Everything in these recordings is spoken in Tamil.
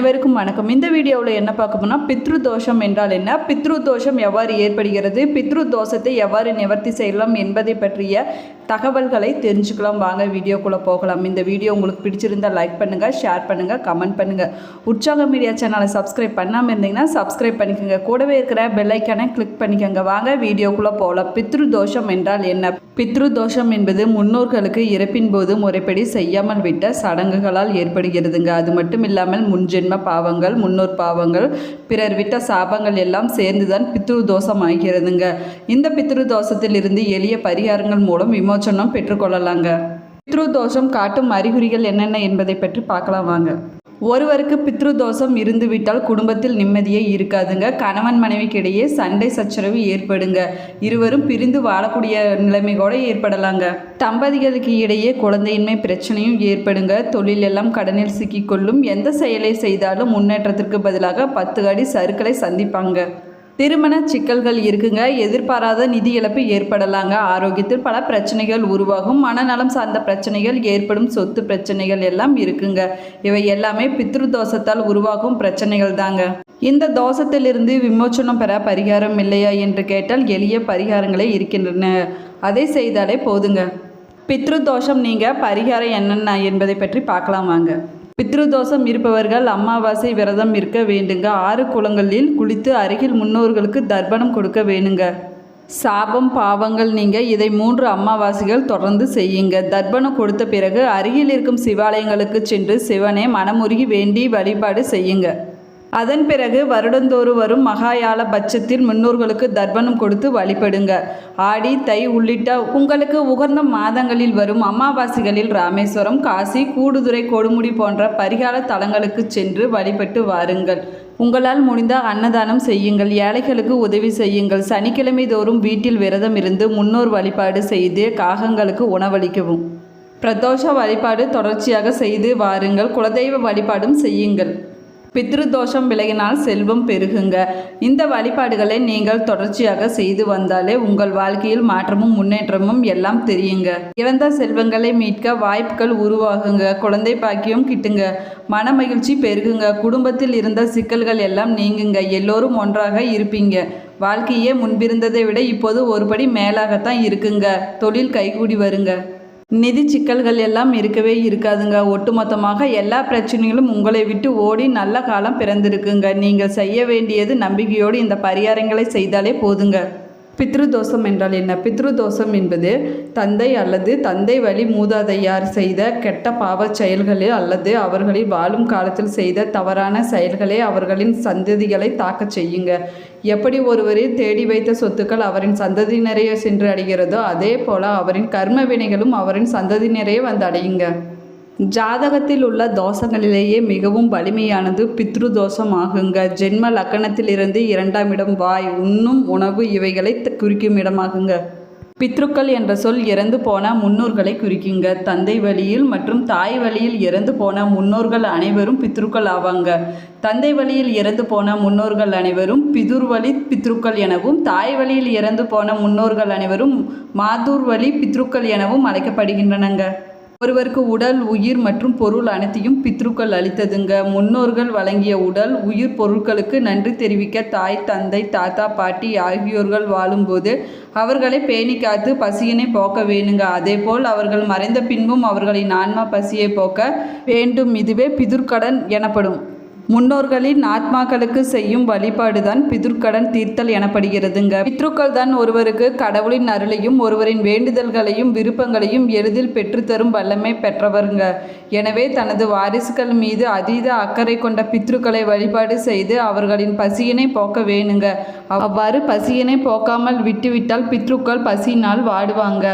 அனைவருக்கும் வணக்கம். இந்த வீடியோவில் என்ன பார்க்க போனால் பித்ரு தோஷம் என்றால் என்ன? பித்ரு தோஷம் எவ்வாறு ஏற்படுகிறது? பித்ரு தோஷத்தை எவ்வாறு நிவர்த்தி செய்யலாம் என்பதை பற்றிய தகவல்களை தெரிஞ்சுக்கலாம். வாங்க வீடியோக்குள்ளே போகலாம். இந்த வீடியோ உங்களுக்கு பிடிச்சிருந்தால் லைக் பண்ணுங்கள் ஷேர் பண்ணுங்கள் கமெண்ட் பண்ணுங்கள் உற்சாக மீடியா சேனலை சப்ஸ்கிரைப் பண்ணாமல் இருந்தீங்கன்னா சப்ஸ்கிரைப் பண்ணிக்கோங்க. கூடவே இருக்கிற பெல்லைக்கானை கிளிக் பண்ணிக்கோங்க. வாங்க வீடியோக்குள்ளே போகலாம். பித்ரு தோஷம் என்றால் என்ன? பித்ரு தோஷம் என்பது முன்னோர்களுக்கு இறப்பின் போது முறைப்படி செய்யாமல் விட்ட சடங்குகளால் ஏற்படுகிறதுங்க. அது மட்டும் இல்லாமல் முன்ஜென்ம பாவங்கள் முன்னோர் பாவங்கள் பிறர் விட்ட சாபங்கள் எல்லாம் சேர்ந்துதான் பித்ரு தோஷம் ஆகிறதுங்க. இந்த பித்ரு தோஷத்தில் இருந்து எளிய பரிகாரங்கள் மூலம் விமோ விமோச்சனம் பெற்றுக்கொள்ளலாங்க. பித்ரு தோஷம் காட்டும் அறிகுறிகள் என்னென்ன என்பதை பற்றி பார்க்கலாம் வாங்க. ஒருவருக்கு பித்ரு தோஷம் இருந்துவிட்டால் குடும்பத்தில் நிம்மதியே இருக்காதுங்க. கணவன் மனைவிக்கிடையே சண்டை சச்சரவு ஏற்படுங்க. இருவரும் பிரிந்து வாழக்கூடிய நிலைமை கூட ஏற்படலாங்க. தம்பதிகளுக்கு இடையே குழந்தையின்மை பிரச்சனையும் ஏற்படுங்க. தொழில் எல்லாம் கடனில் சிக்கிக்கொள்ளும். எந்த செயலை செய்தாலும் முன்னேற்றத்திற்கு பதிலாக பத்து அடி சறுக்களை சந்திப்பாங்க. திருமண சிக்கல்கள் இருக்குங்க. எதிர்பாராத நிதி இழப்பு ஏற்படலாங்க. ஆரோக்கியத்தில் பல பிரச்சனைகள் உருவாகும். மனநலம் சார்ந்த பிரச்சனைகள் ஏற்படும். சொத்து பிரச்சனைகள் எல்லாம் இருக்குங்க. இவை எல்லாமே பித்ரு தோஷத்தால் உருவாகும் பிரச்சனைகள் தாங்க. இந்த தோஷத்திலிருந்து விமோச்சனம் பெற பரிகாரம் இல்லையா என்று கேட்டால் எளிய பரிகாரங்களே இருக்கின்றன. அதை செய்தாலே போதுங்க. பித்ரு தோஷம் நீங்கள் பரிகாரம் என்னென்ன என்பதை பற்றி பார்க்கலாம் வாங்க. பித்ருதோஷம் இருப்பவர்கள் அமாவாசை விரதம் இருக்க வேண்டுங்க. ஆறு குளங்களில் குளித்து அருகில் முன்னோர்களுக்கு தர்ப்பணம் கொடுக்க வேணுங்க. சாபம் பாவங்கள் நீங்கள் இதை மூன்று அமாவாசைகள் தொடர்ந்து செய்யுங்க. தர்ப்பணம் கொடுத்த பிறகு அருகில் இருக்கும் சிவாலயங்களுக்கு சென்று சிவனை மனமுருகி வேண்டி வழிபாடு செய்யுங்க. அதன் பிறகு வருடந்தோறு வரும் மகாயால பட்சத்தில் முன்னோர்களுக்கு தர்ப்பணம் கொடுத்து வழிபடுங்க. ஆடி தை உள்ளிட்ட உங்களுக்கு உகந்த மாதங்களில் வரும் அமாவாசைகளில் ராமேஸ்வரம் காசி கூடுதுறை கொடுமுடி போன்ற பரிகார தலங்களுக்கு சென்று வழிபட்டு வாருங்கள். உங்களால் முடிந்த அன்னதானம் செய்யுங்கள். ஏழைகளுக்கு உதவி செய்யுங்கள். சனிக்கிழமை தோறும் வீட்டில் விரதம் இருந்து முன்னோர் வழிபாடு செய்து காகங்களுக்கு உணவளிக்கவும். பிரதோஷ வழிபாடு தொடர்ச்சியாக செய்து வாருங்கள். குலதெய்வ வழிபாடும் செய்யுங்கள். பித்ரு தோஷம் விலகினால் செல்வம் பெருகுங்க. இந்த வழிபாடுகளை நீங்கள் தொடர்ச்சியாக செய்து வந்தாலே உங்கள் வாழ்க்கையில் மாற்றமும் முன்னேற்றமும் எல்லாம் தெரியுங்க. இறந்த செல்வங்களை மீட்க வாய்ப்புகள் உருவாகுங்க. குழந்தை பாக்கியம் கிட்டுங்க. மன மகிழ்ச்சி பெருகுங்க. குடும்பத்தில் இருந்த சிக்கல்கள் எல்லாம் நீங்குங்க. எல்லோரும் ஒன்றாக இருப்பீங்க. வாழ்க்கையே முன்பிருந்ததை விட இப்போது ஒருபடி மேலாகத்தான் இருக்குங்க. தொழில் கைகூடி வருங்க. நிதி சிக்கல்கள் எல்லாம் இருக்கவே இருக்காதுங்க. ஒட்டுமொத்தமாக எல்லா பிரச்சனைகளும் உங்களை விட்டு ஓடி நல்ல காலம் பிறந்திருக்குங்க. நீங்கள் செய்ய வேண்டியது நம்பிக்கையோடு இந்த பரிகாரங்களை செய்தாலே போதுங்க. பித்ருதோஷம் என்றால் என்ன? பித்ருதோஷம் என்பது தந்தை அல்லது தந்தை வழி மூதாதையார் செய்த கெட்ட பாவச் செயல்களே அல்லது அவர்களில் வாழும் காலத்தில் செய்த தவறான செயல்களே அவர்களின் சந்ததிகளை தாக்கச் செய்யுங்க. எப்படி ஒருவரை தேடி வைத்த சொத்துக்கள் அவரின் சந்ததியினரையே சென்று அடைகிறதோ அதே போல அவரின் கர்ம வினைகளும் அவரின் சந்ததியினரையே வந்து அடையுங்க. ஜாதகத்தில் உள்ள தோஷங்களிலேயே மிகவும் வலிமையானது பித்ரு தோஷம் ஆகுங்க ஜென்ம லக்கணத்திலிருந்து இரண்டாம் இடம் வாய் உண்ணும் உணவு இவைகளை குறிக்கும் இடமாகுங்க. பித்ருக்கள் என்ற சொல் இறந்து போன முன்னோர்களை குறிக்குங்க. தந்தை வழியில் மற்றும் தாய் வழியில் இறந்து போன முன்னோர்கள் அனைவரும் பித்ருக்கள் ஆவாங்க. தந்தை வழியில் இறந்து போன முன்னோர்கள் அனைவரும் பிதுர் வழி பித்ருக்கள் எனவும் தாய் வழியில் இறந்து போன முன்னோர்கள் அனைவரும் மாதூர் வழி பித்ருக்கள் எனவும் அழைக்கப்படுகின்றனங்க. ஒருவருக்கு உடல் உயிர் மற்றும் பொருள் அனைத்தையும் பித்ருக்கள் அளித்ததுங்க. முன்னோர்கள் வழங்கிய உடல் உயிர் பொருட்களுக்கு நன்றி தெரிவிக்க தாய் தந்தை தாத்தா பாட்டி ஆகியோர்கள் வாழும்போது அவர்களை பேணி காத்து பசியினை போக்க வேணுங்க. அதேபோல் அவர்கள் மறைந்த பின்பும் அவர்களின் ஆன்மா பசியை போக்க வேண்டும். இதுவே பிதுர்க்கடன் எனப்படும். முன்னோர்களின் ஆத்மாக்களுக்கு செய்யும் வழிபாடுதான் பிதுர்க்கடன் தீர்த்தல் எனப்படுகிறதுங்க. பித்ருக்கள் தான் ஒருவருக்கு கடவுளின் அருளையும் ஒருவரின் வேண்டுதல்களையும் விருப்பங்களையும் எளிதில் பெற்றுத்தரும் வல்லமை பெற்றவருங்க. எனவே தனது வாரிசுகள் மீது அதீத அக்கறை கொண்ட பித்ருக்களை வழிபாடு செய்து அவர்களின் பசியினை போக்க வேணுங்க. அவ்வாறு பசியினை போக்காமல் விட்டுவிட்டால் பித்ருக்கள் பசியினால் வாடுவாங்க.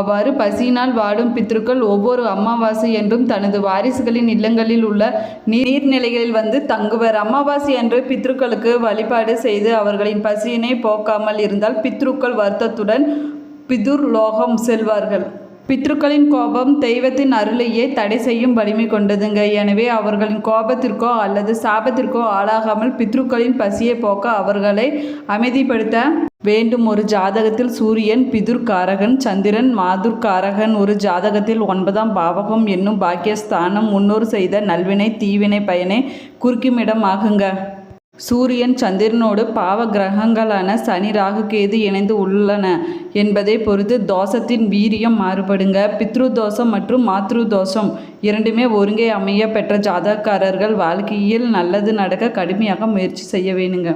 அவ்வாறு பசியினால் வாடும் பித்ருக்கள் ஒவ்வொரு அமாவாசை என்றும் தனது வாரிசுகளின் இல்லங்களில் உள்ள நீர்நிலைகளில் வந்து தங்குவர். அமாவாசை அன்று பித்ருக்களுக்கு வழிபாடு செய்து அவர்களின் பசியினை போக்காமல் இருந்தால் பித்ருக்கள் வருத்தத்துடன் பிதுர் லோகம் செல்வார்கள். பித்ருக்களின் கோபம் தெய்வத்தின் அருளையே தடை செய்யும் வலிமை கொண்டதுங்க. எனவே அவர்களின் கோபத்திற்கோ அல்லது சாபத்திற்கோ ஆளாகாமல் பித்ருக்களின் பசியை போக்க அவர்களை அமைதிப்படுத்த வேண்டும். ஒரு ஜாதகத்தில் சூரியன் பிதுர்காரகன் சந்திரன் மாதுர்காரகன் ஒரு ஜாதகத்தில் ஒன்பதாம் பாவகம் என்னும் பாக்கியஸ்தானம். முன்னோர் செய்த நல்வினை தீவினை பயனை குறுக்குமிடம் ஆகுங்க. சூரியன் சந்திரனோடு பாவ கிரகங்களான சனி ராகு கேது இணைந்து உள்ளன என்பதை பொறுத்து தோஷத்தின் வீரியம் மாறுபடுங்க. பித்ரு தோஷம் மற்றும் மாத்ரு தோஷம் இரண்டுமே ஒருங்கே அமைய பெற்ற ஜாதகக்காரர்கள் வாழ்க்கையில் நல்லது நடக்க கடுமையாக முயற்சி செய்ய வேணுங்க.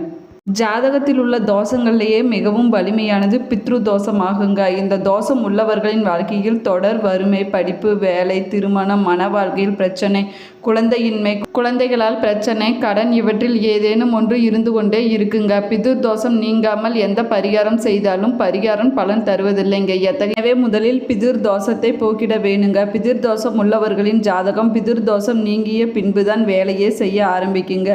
ஜாதகத்தில் உள்ள தோஷங்கள்லேயே மிகவும் வலிமையானது பித்ரு தோஷமாகுங்க. இந்த தோஷம் உள்ளவர்களின் வாழ்க்கையில் தொடர் வறுமை படிப்பு வேலை திருமணம் மன வாழ்க்கையில் பிரச்சனை குழந்தையின்மை குழந்தைகளால் பிரச்சனை கடன் இவற்றில் ஏதேனும் ஒன்று இருந்து கொண்டே இருக்குங்க. பிதுர் தோஷம் நீங்காமல் எந்த பரிகாரம் செய்தாலும் பரிகாரம் பலன் தருவதில்லைங்க. எத்தகையவே முதலில் பிதிர் தோஷத்தை போக்கிட வேணுங்க. பிதிர் தோஷம் உள்ளவர்களின் ஜாதகம் பிதிர் தோஷம் நீங்கிய பின்புதான் வேலையே செய்ய ஆரம்பிக்குங்க.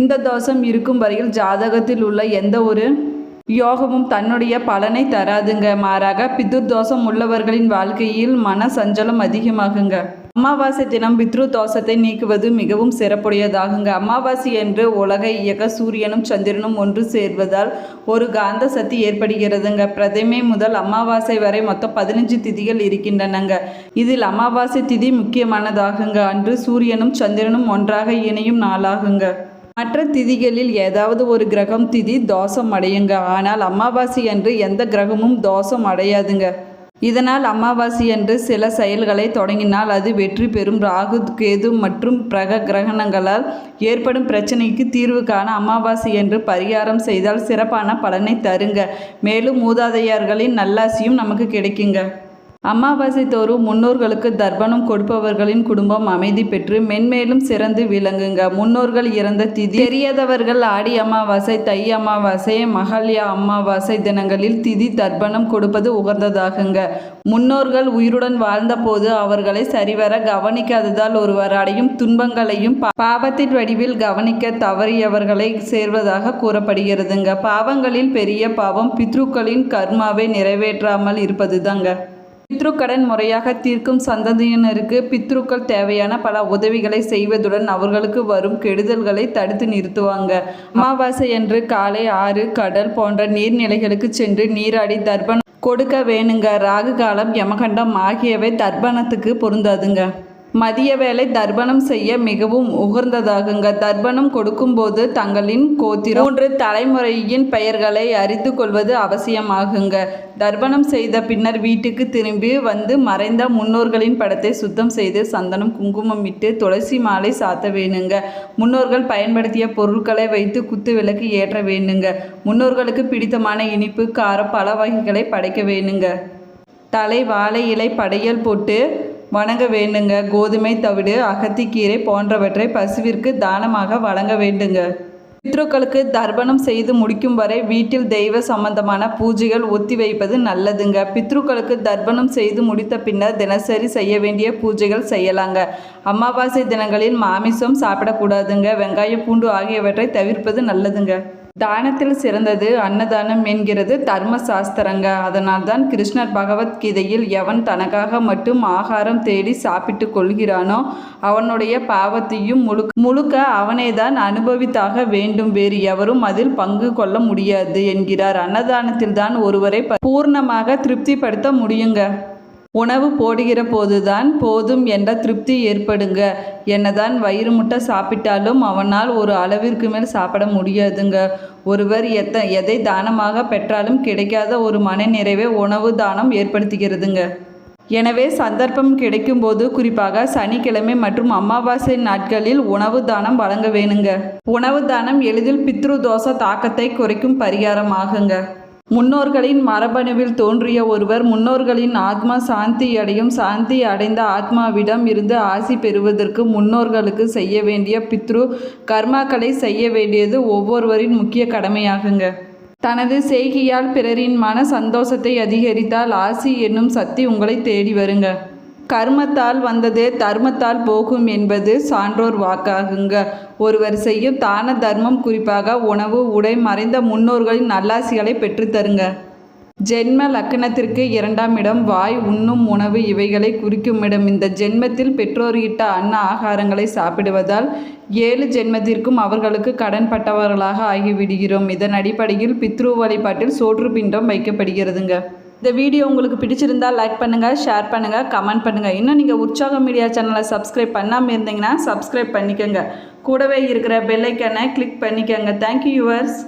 இந்த தோஷம் இருக்கும் வரையில் ஜாதகத்தில் உள்ள எந்த ஒரு யோகமும் தன்னுடைய பலனை தராதுங்க. மாறாக பிதுர் தோஷம் உள்ளவர்களின் வாழ்க்கையில் மன சஞ்சலம் அதிகமாகுங்க. அமாவாசை தினம் பித்ரு தோஷத்தை நீக்குவது மிகவும் சிறப்புடையதாகுங்க. அமாவாசை என்று உலகை இயக்க சூரியனும் சந்திரனும் ஒன்று சேர்வதால் ஒரு காந்த சக்தி ஏற்படுகிறதுங்க. பிரதமை முதல் அமாவாசை வரை மொத்தம் பதினஞ்சு திதிகள் இருக்கின்றனங்க. இதில் அமாவாசை திதி முக்கியமானதாகுங்க. அன்று சூரியனும் சந்திரனும் ஒன்றாக இணையும் நாளாகுங்க. மற்ற திதிகளில் ஏதாவது ஒரு கிரகம் திதி தோஷம் அடையுங்க. ஆனால் அமாவாசை அன்று எந்த கிரகமும் தோஷம் அடையாதுங்க. இதனால் அமாவாசை அன்று சில செயல்களை தொடங்கினால் அது வெற்றி பெறும். ராகு கேது மற்றும் பிரக கிரகணங்களால் ஏற்படும் பிரச்சனைக்கு தீர்வு காண அமாவாசை என்று பரிகாரம் செய்தால் சிறப்பான பலனை தருங்க. மேலும் மூதாதையார்களின் நல்லாசியும் நமக்கு கிடைக்குங்க. அமாவாசை தோறும் முன்னோர்களுக்கு தர்ப்பணம் கொடுப்பவர்களின் குடும்பம் அமைதி பெற்று மென்மேலும் சிறந்து விளங்குங்க. முன்னோர்கள் இறந்த திதி தெரியாதவர்கள் ஆடி அமாவாசை தை அமாவாசை மகள்யா அமாவாசை தினங்களில் திதி தர்ப்பணம் கொடுப்பது உகந்ததாகுங்க. முன்னோர்கள் உயிருடன் வாழ்ந்தபோது அவர்களை சரிவர கவனிக்காததால் ஒருவர் அடையும் துன்பங்களையும் பாவத்தின் வடிவில் கவனிக்க தவறியவர்களை சேர்வதாக கூறப்படுகிறதுங்க. பாவங்களில் பெரிய பாவம் பித்ருக்களின் கர்மாவை நிறைவேற்றாமல் இருப்பதுதாங்க. பித்ருக்கடன் முறையாக தீர்க்கும் சந்ததியினருக்கு பித்ருக்கள் தேவையான பல உதவிகளை செய்வதுடன் அவர்களுக்கு வரும் கெடுதல்களை தடுத்து நிறுத்துவாங்க. அமாவாசை அன்று காலை ஆறு கடல் போன்ற நீர்நிலைகளுக்கு சென்று நீராடி தர்ப்பணம் கொடுக்க வேணுங்க. ராகு காலம் யமகண்டம் ஆகியவை தர்ப்பணத்துக்கு பொருந்தாதுங்க. மதிய வேளை தர்ப்பணம் செய்ய மிகவும் உகர்ந்ததாகுங்க தர்ப்பணம் கொடுக்கும்போது தங்களின் கோத்திரம் மூன்று தலைமுறையின் பெயர்களை அறிந்து கொள்வது அவசியமாகுங்க. தர்ப்பணம் செய்த பின்னர் வீட்டுக்கு திரும்பி வந்து மறைந்த முன்னோர்களின் படத்தை சுத்தம் செய்து சந்தனம் குங்குமம் இட்டு துளசி மாலை சாத்த வேணுங்க. முன்னோர்கள் பயன்படுத்திய பொருட்களை வைத்து குத்து விளக்கு ஏற்ற வேணுங்க. முன்னோர்களுக்கு பிடித்தமான இனிப்பு கார பல வகைகளை படைக்க வேணுங்க. தலை வாழை இலை படையல் போட்டு வணங்க வேண்டுங்க. கோதுமை தவிடு அகத்திக்கீரை போன்றவற்றை பசுவிற்கு தானமாக வழங்க வேண்டுங்க. பித்ருக்களுக்கு தர்ப்பணம் செய்து முடிக்கும் வரை வீட்டில் தெய்வ சம்பந்தமான பூஜைகள் ஒத்தி வைப்பது நல்லதுங்க. பித்ருக்களுக்கு தர்ப்பணம் செய்து முடித்த பின்னர் தினசரி செய்ய வேண்டிய பூஜைகள் செய்யலாங்க. அமாவாசை தினங்களில் மாமிசம் சாப்பிடக்கூடாதுங்க. வெங்காய பூண்டு ஆகியவற்றை தவிர்ப்பது நல்லதுங்க. தானத்தில் சிறந்தது அன்னதானம் என்கிறது தர்ம சாஸ்திரங்க அதனால்தான் கிருஷ்ணர் பகவத்கீதையில் எவன் தனக்காக மட்டும் ஆகாரம் தேடி சாப்பிட்டு கொள்கிறானோ அவனுடைய பாவத்தையும் முழுக்க முழுக்க அவனேதான் அனுபவித்தாக வேண்டும். வேறு எவரும் அதில் பங்கு கொள்ள முடியாது என்கிறார். அன்னதானத்தில் தான் ஒருவரை பூர்ணமாக திருப்திப்படுத்த முடியுங்க. உணவு போடுகிற போதுதான் போதும் என்ற திருப்தி ஏற்படுங்க. என்னதான் வயிறு முட்டை சாப்பிட்டாலும் அவனால் ஒரு அளவிற்கு மேல் சாப்பிட முடியாதுங்க. ஒருவர் எத்த எதை தானமாக பெற்றாலும் கிடைக்காத ஒரு மனநிறைவை உணவு தானம் ஏற்படுத்துகிறதுங்க. எனவே சந்தர்ப்பம் கிடைக்கும்போது குறிப்பாக சனிக்கிழமை மற்றும் அமாவாசை நாட்களில் உணவு தானம் வழங்க வேணுங்க. உணவு தானம் எளிதில் பித்ரு தோசை தாக்கத்தை குறைக்கும் பரிகாரம் ஆகுங்க. முன்னோர்களின் மரபணுவில் தோன்றிய ஒருவர் முன்னோர்களின் ஆத்மா சாந்தி அடையும் சாந்தி அடைந்த ஆத்மாவிடம் இருந்து ஆசி பெறுவதற்கு முன்னோர்களுக்கு செய்ய வேண்டிய பித்ரு கர்மாக்களை செய்ய வேண்டியது ஒவ்வொருவரின் முக்கிய கடமையாகுங்க. தனது செய்கையால் பிறரின் மன சந்தோஷத்தை அதிகரித்தால் ஆசி என்னும் சக்தி உங்களை தேடி வருங்க. கர்மத்தால் வந்தது தர்மத்தால் போகும் என்பது சான்றோர் வாக்காகுங்க. ஒருவர் செய்யும் தான தர்மம் குறிப்பாக உணவு உடை மறைந்த முன்னோர்களின் நல்லாசிகளை பெற்றுத்தருங்க ஜென்ம லக்கணத்திற்கு இரண்டாம் இடம் வாய் உண்ணும் உணவு இவைகளை குறிக்கும் இடம் இந்த ஜென்மத்தில் பெற்றோர் இட்ட அன்ன ஆகாரங்களை சாப்பிடுவதால் ஏழு ஜென்மத்திற்கும் அவர்களுக்கு கடன்பட்டவர்களாக ஆகிவிடுகிறோம். இதன் அடிப்படையில் பித்ரு வழிபாட்டில் சோற்று பிண்டம் வைக்கப்படுகிறதுங்க. இந்த வீடியோ உங்களுக்கு பிடிச்சிருந்தா லைக் பண்ணுங்கள் ஷேர் பண்ணுங்கள் கமெண்ட் பண்ணுங்கள் இன்னும் நீங்கள் உற்சாக மீடியா சேனலை சப்ஸ்கிரைப் பண்ணாமல் இருந்தீங்கன்னா சப்ஸ்கிரைப் பண்ணிக்கோங்க. கூடவே இருக்கிற பெல்லைக்கனை கிளிக் பண்ணிக்கோங்க. Thank you yours